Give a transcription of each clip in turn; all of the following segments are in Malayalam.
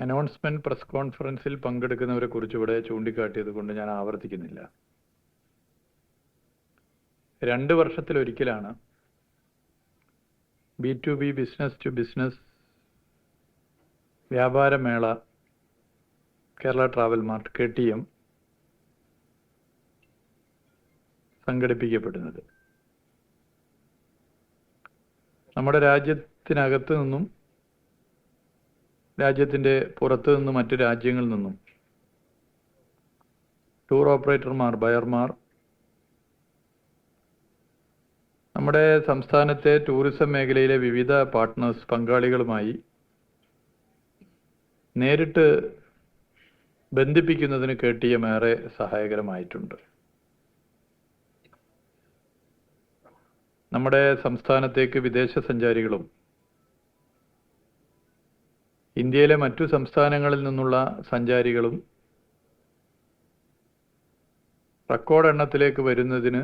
അനൗൺസ്മെന്റ് പ്രസ് കോൺഫറൻസിൽ പങ്കെടുക്കുന്നവരെ കുറിച്ച് ഇവിടെ ചൂണ്ടിക്കാട്ടിയത് കൊണ്ട് ഞാൻ ആവർത്തിക്കുന്നില്ല. രണ്ട് വർഷത്തിലൊരിക്കലാണ് B to B business to business വ്യാപാരമേള Kerala travel mart K T M സംഘടിപ്പിക്കപ്പെടുന്നത്. നമ്മുടെ രാജ്യത്തിനകത്ത് നിന്നും രാജ്യത്തിന്റെ പുറത്തു നിന്നും മറ്റു രാജ്യങ്ങളിൽ നിന്നും ടൂർ ഓപ്പറേറ്റർമാർ ബയർമാർ നമ്മുടെ സംസ്ഥാനത്തെ ടൂറിസം മേഖലയിലെ വിവിധ പാർട്ട്നേഴ്സ് പങ്കാളികളുമായി നേരിട്ട് ബന്ധിപ്പിക്കുന്നതിന് കെ ഏറെ സഹായകരമായിട്ടുണ്ട്. നമ്മുടെ സംസ്ഥാനത്തേക്ക് വിദേശ സഞ്ചാരികളും ഇന്ത്യയിലെ മറ്റു സംസ്ഥാനങ്ങളിൽ നിന്നുള്ള സഞ്ചാരികളും റെക്കോർഡ് എണ്ണത്തിലേക്ക് വരുന്നതിന്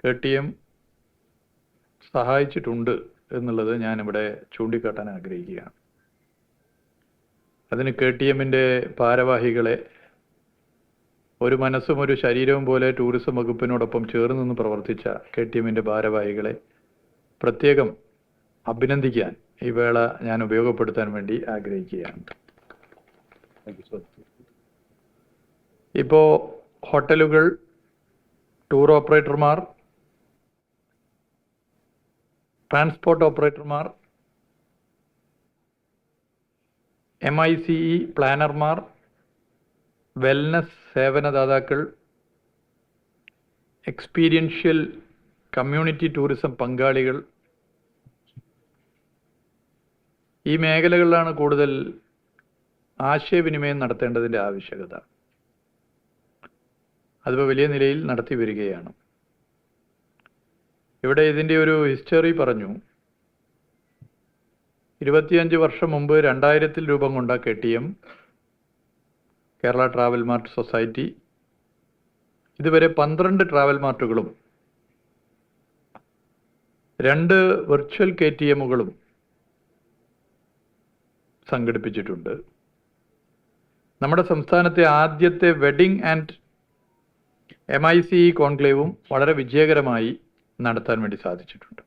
കെ ടി എം സഹായിച്ചിട്ടുണ്ട് എന്നുള്ളത് ഞാനിവിടെ ചൂണ്ടിക്കാട്ടാൻ ആഗ്രഹിക്കുകയാണ്. അതിന് കെ ടി എമ്മിന്റെ ഭാരവാഹികളെ ഒരു മനസ്സും ഒരു ശരീരവും പോലെ ടൂറിസം വകുപ്പിനോടൊപ്പം ചേർന്ന് നിന്ന് പ്രവർത്തിച്ച കെ ടി എമ്മിന്റെ ഭാരവാഹികളെ പ്രത്യേകം അഭിനന്ദിക്കാൻ ഈ വേള ഞാൻ ഉപയോഗപ്പെടുത്താൻ വേണ്ടി ആഗ്രഹിക്കുകയാണ്. ഇപ്പോൾ ഹോട്ടലുകൾ ടൂർ ഓപ്പറേറ്റർമാർ ട്രാൻസ്പോർട്ട് ഓപ്പറേറ്റർമാർ എം ഐ സി ഇ പ്ലാനർമാർ വെൽനസ് സേവനദാതാക്കൾ എക്സ്പീരിയൻഷ്യൽ കമ്മ്യൂണിറ്റി ടൂറിസം പങ്കാളികൾ ഈ മേഖലകളിലാണ് കൂടുതൽ ആശയവിനിമയം നടത്തേണ്ടതിന്റെ ആവശ്യകത. അതിപ്പോൾ വലിയ നിലയിൽ നടത്തി വരികയാണ്. ഇവിടെ ഇതിന്റെ ഒരു ഹിസ്റ്ററി പറഞ്ഞു. ഇരുപത്തിയഞ്ച് വർഷം മുമ്പ് രണ്ടായിരത്തിൽ രൂപം കൊണ്ട K T M Kerala travel mart society. ഇതുവരെ പന്ത്രണ്ട് ട്രാവൽ മാർട്ടുകളും രണ്ട് വെർച്വൽ കെ ടി എമ്മുകളും സംഘടിപ്പിച്ചിട്ടുണ്ട്. നമ്മുടെ സംസ്ഥാനത്തെ ആദ്യത്തെ wedding and M I C കോൺക്ലേവും വളരെ വിജയകരമായി നടത്താൻ വേണ്ടി സാധിച്ചിട്ടുണ്ട്.